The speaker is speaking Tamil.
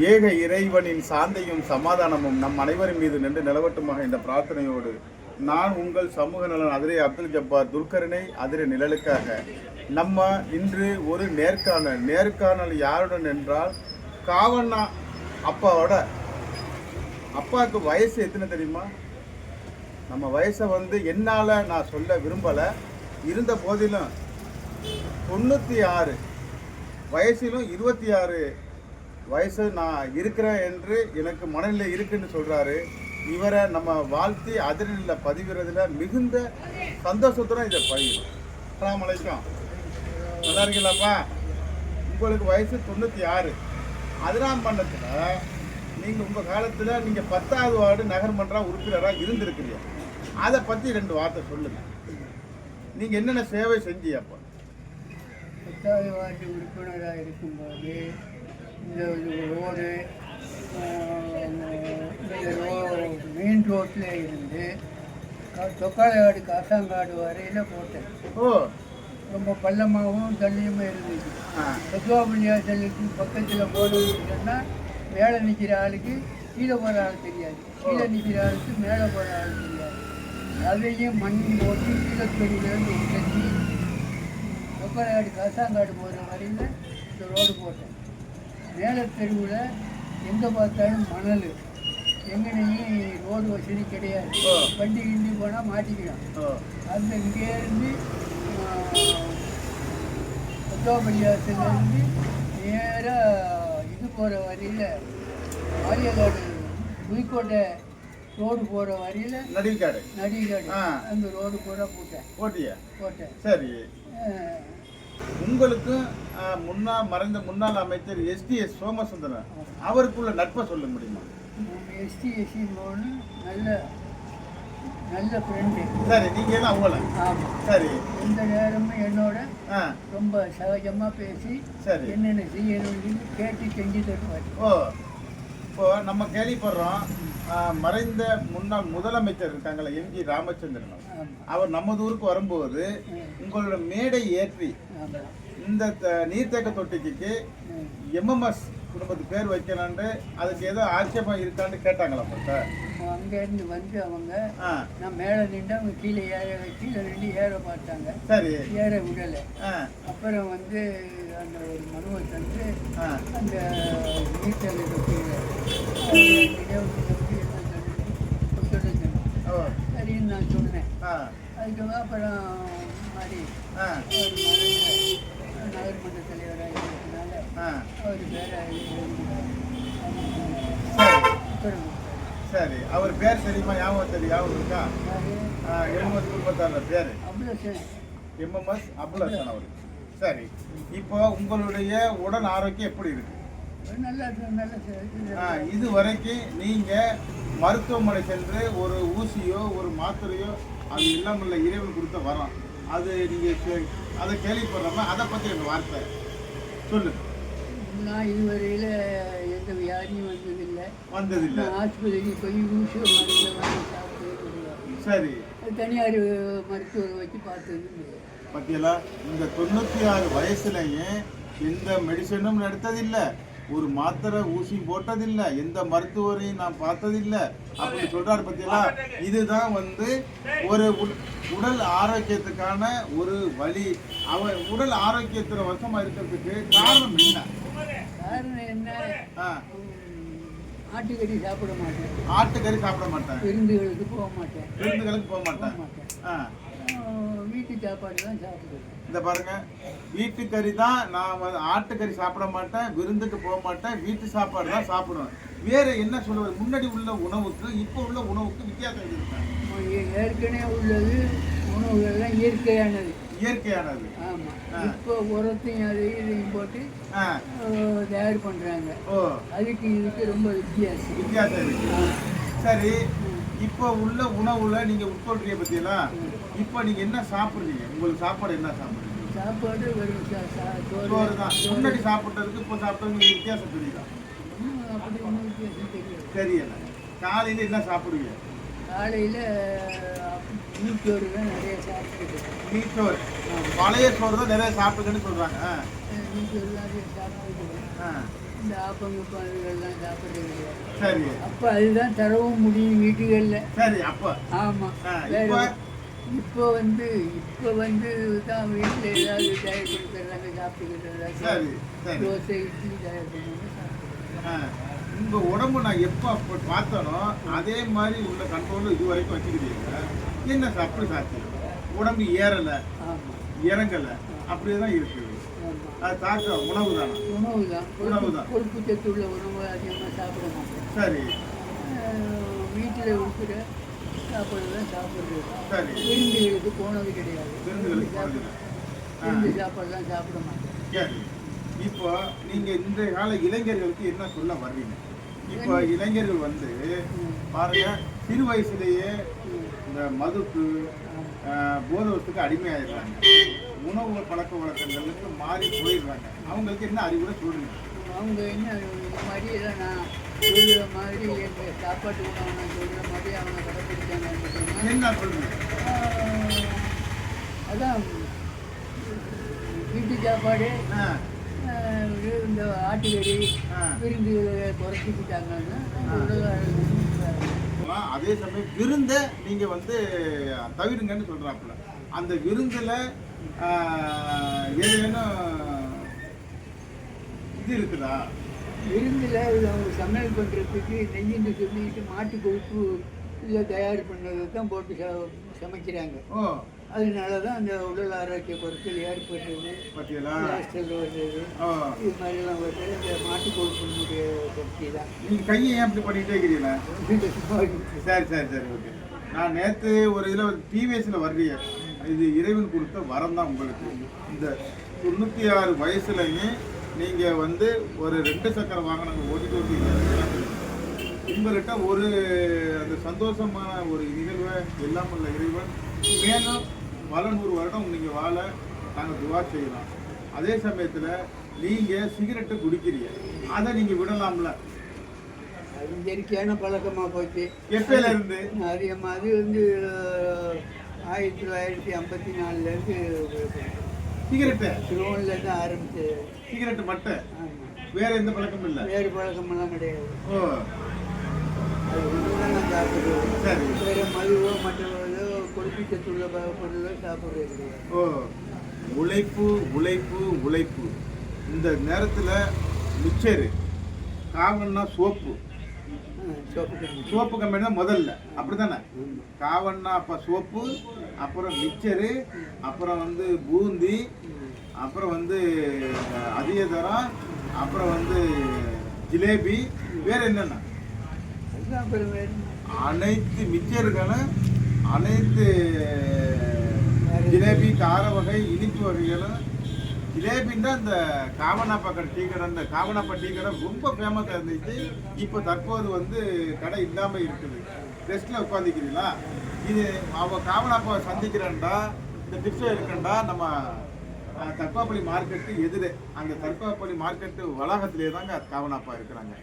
ஏக இறைவனின் சாந்தையும் சமாதானமும் நம் அனைவரின் மீது நின்று நிலவட்டுமாக இந்த பிரார்த்தனையோடு நான் உங்கள் சமூக நலன் அதிரை அப்துல் ஜப்பார் துல்கரனை அதிரை நிழலுக்காக. நம்ம இன்று ஒரு நேர்காணல். நேர்காணல் யாருடன் என்றால் காவண்ணா அப்பாவோட. அப்பாவுக்கு வயசு எத்தனை தெரியுமா? நம்ம வயசை வந்து என்னால் நான் சொல்ல விரும்பலை. இருந்த போதிலும் தொண்ணூற்றி ஆறு வயசிலும் இருபத்தி ஆறு வயசு நான் இருக்கிறேன் என்று எனக்கு மனநிலை இருக்குன்னு சொல்கிறாரு இவரை நம்ம வாழ்த்தி அதிரில் பதிவுறதுல மிகுந்த சந்தோஷத்துடன் இதை பதிவு. அலாம் அலைக்கும். நல்லா இருக்கீங்களாப்பா? உங்களுக்கு வயசு தொண்ணூற்றி ஆறு அதிராம் பண்ணத்தில் நீங்கள் உங்கள் காலத்தில் நீங்கள் பத்தாவது வார்டு நகர்மன்ற உறுப்பினராக இருந்திருக்கிறீங்க. அதை பற்றி ரெண்டு வார்த்தை சொல்லுங்கள் நீங்கள் என்னென்ன சேவை செஞ்சீங்க அப்போ? பத்தாவது வார்டு உறுப்பினராக இருக்கும்போது ரோடு மெயின் ரோட்டில் இருந்து தொக்காலக்காடு காசாங்காடு வரையில் போட்டேன். ஓ. ரொம்ப பள்ளமாகவும் தண்ணியுமே இருந்துச்சு. பசுவாபுலியா செல்லுக்கு பக்கத்தில் சொன்னால் மேலே நிற்கிற ஆளுக்கு கீழே போகிற ஆள் தெரியாது. கீழே நிற்கிற ஆளுக்கு மேலே போகிற ஆள் தெரியாது. அதையும் மண் போட்டு கீழத்தொடியிலேருந்து உடச்சி தொக்கலாடு காசாங்காடு போகிற வரையில் இந்த ரோடு போட்டேன். மேலே தெருவில் எங்கே பார்த்தாலும் மணல். எங்கனையும் ரோடு வசதி கிடையாது. வண்டி கிண்டி போனால் மாட்டிக்கலாம். ஓ அந்த இங்கேருந்து பத்தோபள்ளியாத்துலேருந்து நேராக இது போகிற வரையில் ஆரியகாடு புதுக்கோட்டை ரோடு போகிற வரையில் நடிகாடு நடிகாடு. அந்த ரோடு பூரா போட்டேன். போட்டியா? போட்டேன். சரி. உங்களுக்கும் ஆ, முன்னாள் மறைந்த முன்னாள் அமைச்சர் எஸ்டிஎஸ் சோமசுந்தரன் அவருக்குள்ள நட்பை சொல்ல முடியுமா? எஸ்டி எஸ்சி லோனு நல்ல நல்ல ஃப்ரெண்டு சரி நீங்க எல்லாம் அவங்கள? ஆமாம் சரி. எந்த நேரமும் என்னோட ஆ. ரொம்ப சகஜமாக பேசி சரி. என்னென்ன செய்யணும்னு கேட்டு செஞ்சு தருவார். ஓ. இப்போ நம்ம கேள்விப்படுறோம் மறைந்த முன்னாள் முதலமைச்சர் இருக்காங்கல்ல எம்ஜி ராமச்சந்திரன் ஆமாம் அவர் நமது ஊருக்கு வரும்போது உங்களோட மேடை ஏற்றி இந்த நீர்த்தேக்க தொட்டிக்கு. எம்எம்எஸ் குடும்பத்துக்கு பேர் வைக்கலான்ட்டு அதுக்கு ஏதோ ஆட்சேபம் இருக்கான்னு கேட்டாங்களா உங்கள்கிட்ட அங்கேருந்து வந்து அவங்க நான் மேலே நின்று அவங்க கீழே ஏற கீழே நின்று ஏற பார்த்தாங்க. சரி. ஏற விடலை. அப்புறம் வந்து அந்த ஒரு மனுவை தந்து அந்த நீச்சல் சரின்னு நான் சொன்னேன். அதுக்கு அப்புறம் மாதிரி ஆ அவர் மறைந்த நகர்மன்ற தலைவராக இருக்கிறதுனால ஆ அவர் பேரை சரி அவர் பேர் தெரியுமா? ஞாபகம் தெரியும் ஞாபகம் இருக்கா? எம்எம்எஸ் குடும்பத்தாரோட பேர். எம்எம்எஸ் அபுலசன் அவர். சரி இப்போ உங்களுடைய உடல் ஆரோக்கியம் எப்படி இருக்கு? இது வரைக்கும் நீங்க மருத்துவமனை சென்று ஒரு ஊசியோ ஒரு மாத்திரையோ அது இல்லாமல் இறைவன் கொடுத்த வரம். அது நீங்க கே- அதை கேள்விப்படுறோமா அதை பத்தி எனக்கு வார்த்தை சொல்லு நான் இதுவரையில் எந்த வியாதியும் வந்ததில்லை. வந்ததில்லை. நான் ஆஸ்பத்திரிக்கு போய் ஊசி சரி. அது தனியார் மருத்துவரை வச்சு பார்த்தது. பத்தியலா இந்த தொண்ணூத்தி ஆறு வயசுலயே எந்த மெடிசனும் எடுத்ததில்லை. ஒரு மாத்திரை ஊசி போட்டதில்லை. எந்த மருத்துவரையும் நான் பார்த்ததில்லை. அப்படி சொல்றாரு பத்தியலா இதுதான் வந்து ஒரு உட- உடல் ஆரோக்கியத்துக்கான ஒரு வழி. அவன் உடல் ஆரோக்கியத்துல வசமா இருக்கிறதுக்கு காரணம் என்ன? காரணம் என்ன? ஆட்டுக்கறி சாப்பிட மாட்டேன். ஆட்டுக்கறி சாப்பிட மாட்டேன். விருந்துகளுக்கு போக மாட்டேன். விருந்துகளுக்கு போக மாட்டேன். வீட்டு சாப்பாடு தான் சாப்பிடுவேன். இந்த பாருங்க வீட்டுக்கறி தான் நான் ஆட்டுக்கறி சாப்பிட மாட்டேன் விருந்துக்கு போக மாட்டேன் வீட்டு சாப்பாடு தான் சாப்பிடுவேன். வேற என்ன சொல்லுவது? முன்னாடி உள்ள உணவுக்கு இப்போ உள்ள உணவுக்கு வித்தியாசம் இருக்கு. ஏற்கனவே உள்ளது உணவுகள்லாம் இயற்கையானது. இயற்கையானது. இப்போ உரத்தையும் இதையும் போட்டு தயார் பண்ணுறாங்க ஓ. அதுக்கு இதுக்கு ரொம்ப வித்தியாசம். வித்தியாசம் இருக்கு. சரி இப்போ உள்ள உணவுல நீங்க உட்கொள்றீங்க பத்தியெல்லாம் இப்போ நீங்க என்ன சாப்பிடுறீங்க? உங்களுக்கு சாப்பாடு என்ன சாப்பிடுறீங்க? சாப்பாடு வெறும் சோறு. தான். முன்னாடி சாப்பிட்டதுக்கு இப்போ சாப்பிட்டதுக்கு வித்தியாசம் தெரியுதா? அப்படி ஒன்றும் வித்தியாசம் தெரியல. காலையில என்ன சாப்பிடுவீங்க? காலையில் மீச்சோறு தான் நிறைய சாப்பிட்டுருக்கேன் மீட்டோர். பழைய சோறு தான் நிறைய சாப்பிடுங்கன்னு சொல்றாங்க. ஆ, மீச்சோறு தான் நிறைய சாப்பிட்டுருக்கேன் ஆ. இந்த ஆப்பங்க அதுகள்லாம் சாப்பிட்றது கிடையாது சரி. அப்போ அதுதான் தரவும் முடியும் வீட்டுகளில். சரி அப்ப. ஆமாம் வேற இப்போ? வந்து இப்போ வந்து தான் வீட்டில் ஏதாவது தயார் பண்ணி தர்றாங்க சாப்பிட்டுக்கிட்டு தோசை இட்லி தயார் பண்ணி சாப்பிட்டுக்கிறோம் உங்க உடம்பு நான் எப்போ பார்த்தனோ அதே மாதிரி உள்ள கண்ட்ரோல் இது வரைக்கும் வச்சுக்கிறீங்க என்ன சார் அப்படி சாத்தியம்? உடம்பு ஏறலை இறங்கலை அப்படியே தான் இருக்குது. அது தாக்க உணவு தானே? உணவு தான் உணவு தான். கொழுப்பு சத்து உள்ள உணவு அதிகமாக சாப்பிட மாட்டோம் சரி. வீட்டில் இருக்கிற சாப்பாடு தான் சாப்பிட்றது. சரி. விருந்துகளுக்கு போனது கிடையாது. விருந்துகளுக்கு. விருந்து சாப்பாடுலாம் சாப்பிட மாட்டோம் சரி. இப்போ நீங்க இந்த கால இளைஞர்களுக்கு என்ன சொல்ல வர்றீங்க? இப்போ இளைஞர்கள் வந்து. பாருங்க சிறு வயசுலேயே. இந்த மதுக்கு ஆமா. ஆஹ், போதை வஸ்துக்கு அடிமையாயிடுறாங்க. உணவு பழக்க வழக்கங்களுக்கு மாறி போயிடுறாங்க. அவங்களுக்கு என்ன அறிவுரை சொல்றீங்க அவங்க என்ன இந்த மாதிரி நான் சொல்கிற மாதிரி எங்கள் சாப்பாட்டு உணவு நான் சொல்கிற மாதிரி அவங்க என்ன சொல்றீங்க அதான் வீட்டு சாப்பாடு இந்த ஆட்டுக்கறி ஆ. விருந்துகளை குறைச்சிக்கிட்டாங்கன்னா அதே சமயம் விருந்தை நீங்க வந்து தவிருங்கன்னு சொல்றாப்புல. அந்த விருந்துல ஏதேனும் இது இருக்குதா? விருந்தில் அவங்க சமையல் பண்ணுறதுக்கு நெய்யின்னு சொல்லிட்டு மாட்டு கொழுப்பு இதில் தயார் பண்ணதை தான் போட்டு சமைக்கிறாங்க. ஓ. அதனால தான் அந்த உடல் ஆரோக்கிய பொருட்கள் வர்றது ஓ இது மாதிரிலாம் வர்றது இந்த மாட்டு கொழுப்பினுடைய சக்தி தான். நீங்க கையை ஏன் இப்படி பண்ணிட்டே இருக்கிறீங்களா சரி சரி சரி ஓகே. நான் நேற்று ஒரு இதில் டிவிஎஸ்ல வர்றீங்க. இது இறைவன் கொடுத்த வரம் தான் உங்களுக்கு. இந்த தொண்ணூற்றி ஆறு வயசுலயுமே நீங்கள் வந்து ஒரு ரெண்டு சக்கர வாகனங்கள் ஓட்டிட்டு வந்தீங்க. உங்கள்கிட்ட ஒரு அந்த சந்தோஷமான ஒரு நிகழ்வை எல்லாம் உள்ள இறைவன். மேலும் பல நூறு வருடம் நீங்கள் வாழ நாங்கள் துவா செய்யலாம். அதே சமயத்தில் நீங்கள் சிகரெட்டு குடிக்கிறீங்க. அதை நீங்கள் விடலாம்ல? அது இயற்கையான பழக்கமாக போச்சு. எப்பயில இருந்து? அதிகமாக அது வந்து ஆயிரத்தி தொள்ளாயிரத்தி ஐம்பத்தி நாலுலேருந்து சிகரெட்டு? சிலோன்லேருந்து ஆரம்பிச்சு. சிகரெட்டு மட்டும் வேற எந்த பழக்கமும் இல்லை? வேறு பழக்கமெல்லாம் கிடையாது. ஓ. அது ஒன்று தான் நான் வேறு மதுவோ மற்றவர்களோ கொழுப்பிச்சத்துள்ள பொருளோ சாப்பிட்றது கிடையாது ஓ உழைப்பு உழைப்பு உழைப்பு. இந்த நேரத்தில் மிச்சரு. காவன்னா சோப்பு. சோப்பு கம்பெனி தான் முதல்ல. அப்படிதானே காவன்னா அப்போ சோப்பு அப்புறம் மிச்சரு அப்புறம் வந்து பூந்தி அப்புறம் வந்து அதிக தரம் அப்புறம் வந்து ஜிலேபி. வேற என்னென்ன? அனைத்து மிச்சர்களும் அனைத்து ஜிலேபி கார வகை இனிப்பு வகைகளும் ஜிலேபின்னா இந்த காவனாப்பா டீ கடை அந்த காவனாப்பா டீ கடை ரொம்ப ஃபேமஸாக இருந்துச்சு. இப்போ தற்போது வந்து கடை இல்லாமல் இருக்குது. ரெஸ்ட்டில் உட்காந்துக்கிறீங்களா இது அவள் காமனாப்பாவை சந்திக்கிறேன்டா இந்த டிப்ஸை இருக்கண்டா நம்ம தற்காப்பள்ளி மார்க்கெட்டு எதிரே. அந்த தர்பாப்பள்ளி மார்க்கெட்டு வளாகத்திலே தாங்க காவனாப்பா இருக்கிறாங்க.